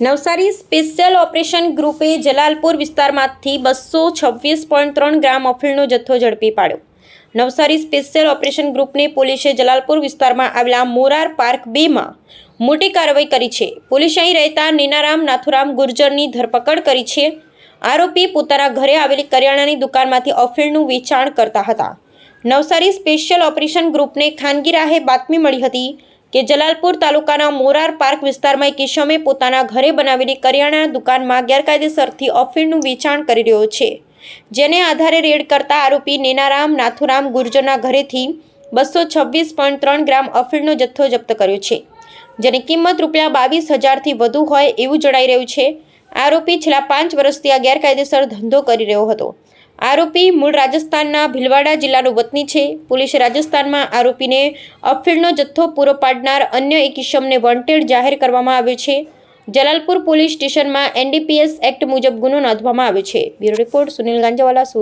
Navsari special operation ગ્રુપે જલાલપુર વિસ્તારમાંથી બસો છવ્વીસ પોઈન્ટ ત્રણ ગ્રામ અફીણનો જથ્થો ઝડપી પાડ્યો. નવસારી સ્પેશિયલ ઓપરેશન ગ્રુપને પોલીસે જલાલપુર વિસ્તારમાં આવેલા મોરાર પાર્ક બેમાં મોટી કાર્યવાહી કરી છે. પોલીસે અહીં રહેતા નીનારામ નાથુરામ ગુર્જરની ધરપકડ કરી છે. આરોપી પોતાના ઘરે આવેલી કરિયાણાની દુકાનમાંથી અફીણનું વેચાણ કરતા હતા. નવસારી સ્પેશિયલ ઓપરેશન ગ્રુપને ખાનગી રાહે બાતમી મળી હતી કે જલાલપુર તાલુકાના મોરાર પાર્ક વિસ્તારમાં એક ઈશમે પોતાના ઘરે બનાવેલી કરિયાણા દુકાનમાં ગેરકાયદેસરથી અફીણનું વેચાણ કરી રહ્યો છે. જેને આધારે રેડ કરતા આરોપી નેનારામ નાથુરામ ગુર્જરના ઘરેથી બસો છવ્વીસ પોઈન્ટ ત્રણ ગ્રામ અફીણનો જથ્થો જપ્ત કર્યો છે. જેની કિંમત રૂપિયા બાવીસ હજારથી વધુ હોય એવું જણાઈ રહ્યું છે. આરોપી છેલ્લા પાંચ વર્ષથી આ ગેરકાયદેસર ધંધો કરી રહ્યો હતો. આરોપી મૂળ રાજસ્થાનના ભીલવાડા જિલ્લાનો વતની છે. પોલીસે રાજસ્થાનમાં આરોપીને અફીણનો જથ્થો પૂરો પાડનાર અન્ય એક ઇસમને વોન્ટેડ જાહેર કરવામાં આવ્યો છે. જલાલપુર પોલીસ સ્ટેશનમાં એનડીપીએસ એક્ટ મુજબ ગુનો નોંધવામાં આવ્યો છે. Bureau report Sunil Ganjawala, Surat.